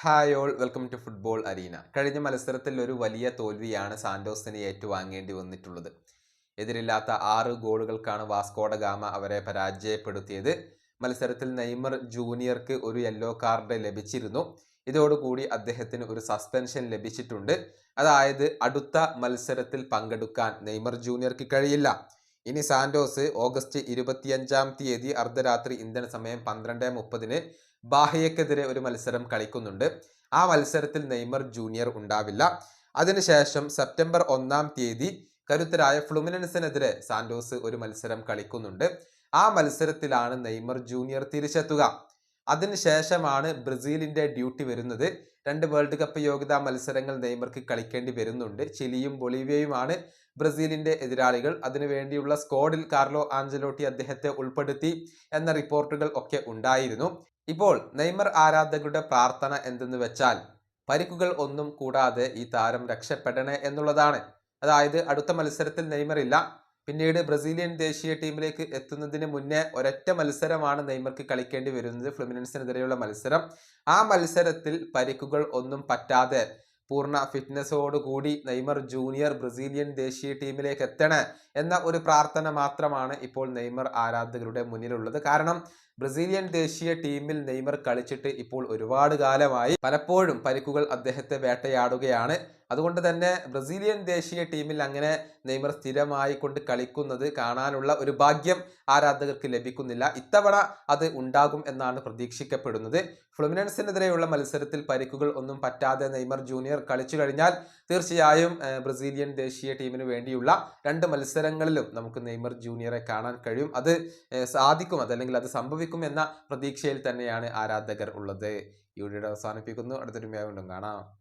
Hi all welcome to football arena കഴിഞ്ഞ മത്സരത്തിൽ ഒരു വലിയ തോൽവിയാണ് സാന്റോസിന് ഏറ്റുവാങ്ങേണ്ടി വന്നിട്ടുള്ളത്. എതിരില്ലാത്ത ആറ് ഗോളുകൾക്കാണ് വാസ്കോഡ ഗാമ അവരെ പരാജയപ്പെടുത്തിയത്. മത്സരത്തിൽ നെയ്മർ ജൂനിയർക്ക് ഒരു യെല്ലോ കാർഡ് ലഭിച്ചിരുന്നു. ഇതോടുകൂടി അദ്ദേഹത്തിന് ഒരു സസ്പെൻഷൻ ലഭിച്ചിട്ടുണ്ട്. അതായത് അടുത്ത മത്സരത്തിൽ പങ്കെടുക്കാൻ നെയ്മർ ജൂനിയർക്ക് കഴിയില്ല. ഇനി സാന്റോസ് ഓഗസ്റ്റ് ഇരുപത്തിയഞ്ചാം തീയതി അർദ്ധരാത്രി ഇന്ത്യൻ സമയം പന്ത്രണ്ട് മുപ്പതിന് ബാഹ്യക്കെതിരെ ഒരു മത്സരം കളിക്കുന്നുണ്ട്. ആ മത്സരത്തിൽ നെയ്മർ ജൂനിയർ ഉണ്ടാവില്ല. അതിനുശേഷം സെപ്റ്റംബർ ഒന്നാം തീയതി കരുത്തരായ ഫ്ലുമിനൻസിനെതിരെ സാന്റോസ് ഒരു മത്സരം കളിക്കുന്നുണ്ട്. ആ മത്സരത്തിലാണ് നെയ്മർ ജൂനിയർ തിരിച്ചെത്തുക. അതിനുശേഷമാണ് ബ്രസീലിന്റെ ഡ്യൂട്ടി വരുന്നത്. രണ്ട് വേൾഡ് കപ്പ് യോഗ്യതാ മത്സരങ്ങൾ നെയ്മർക്ക് കളിക്കേണ്ടി വരുന്നുണ്ട്. ചിലിയും ബൊളീവിയയുമാണ് ബ്രസീലിന്റെ എതിരാളികൾ. അതിനുവേണ്ടിയുള്ള സ്ക്വാഡിൽ കാർലോ ആഞ്ചലോട്ടി അദ്ദേഹത്തെ ഉൾപ്പെടുത്തി എന്ന റിപ്പോർട്ടുകൾ ഒക്കെ ഉണ്ടായിരുന്നു. ഇപ്പോൾ നെയ്മർ ആരാധകരുടെ പ്രാർത്ഥന എന്തെന്ന് വെച്ചാൽ പരിക്കുകൾ ഒന്നും കൂടാതെ ഈ താരം രക്ഷപ്പെടണേ എന്നുള്ളതാണ്. അതായത് അടുത്ത മത്സരത്തിൽ നെയ്മർ ഇല്ല. പിന്നീട് ബ്രസീലിയൻ ദേശീയ ടീമിലേക്ക് എത്തുന്നതിന് മുന്നേ ഒരൊറ്റ മത്സരമാണ് നെയ്മർക്ക് കളിക്കേണ്ടി വരുന്നത് ഫ്ലുമിനൻസിനെതിരെയുള്ള മത്സരം. ആ മത്സരത്തിൽ പരിക്കുകൾ ഒന്നും പറ്റാതെ പൂർണ ഫിറ്റ്നസോടുകൂടി നെയ്മർ ജൂനിയർ ബ്രസീലിയൻ ദേശീയ ടീമിലേക്ക് എത്തണേ എന്ന ഒരു പ്രാർത്ഥന മാത്രമാണ് ഇപ്പോൾ നെയ്മർ ആരാധകരുടെ മുന്നിലുള്ളത്. കാരണം ബ്രസീലിയൻ ദേശീയ ടീമിൽ നെയ്മർ കളിച്ചിട്ട് ഇപ്പോൾ ഒരുപാട് കാലമായി പലപ്പോഴും പരിക്കുകൾ അദ്ദേഹത്തെ വേട്ടയാടുകയാണ്. അതുകൊണ്ട് തന്നെ ബ്രസീലിയൻ ദേശീയ ടീമിൽ അങ്ങനെ നെയ്മർ സ്ഥിരമായി കൊണ്ട് കളിക്കുന്നത് കാണാനുള്ള ഒരു ഭാഗ്യം ആരാധകർക്ക് ലഭിക്കുന്നില്ല. ഇത്തവണ അത് ഉണ്ടാകും എന്നാണ് പ്രതീക്ഷിക്കപ്പെടുന്നത്. ഫ്ലുമിനൻസിനെതിരെയുള്ള മത്സരത്തിൽ പരിക്കുകൾ ഒന്നും പറ്റാതെ നെയ്മർ ജൂനിയർ കളിച്ചു കഴിഞ്ഞാൽ തീർച്ചയായും ബ്രസീലിയൻ ദേശീയ ടീമിന് വേണ്ടിയുള്ള രണ്ട് മത്സരങ്ങളിലും നമുക്ക് നെയ്മർ ജൂനിയറെ കാണാൻ കഴിയും. അത് സാധിക്കും. അതല്ലെങ്കിൽ അത് സംഭവിക്കും എന്ന പ്രതീക്ഷയിൽ തന്നെയാണ് ആരാധകർ ഉള്ളത്. ഈ വീഡിയോ അവസാനിപ്പിക്കുന്നു. അടുത്തൊരു വീണ്ടും കാണാം.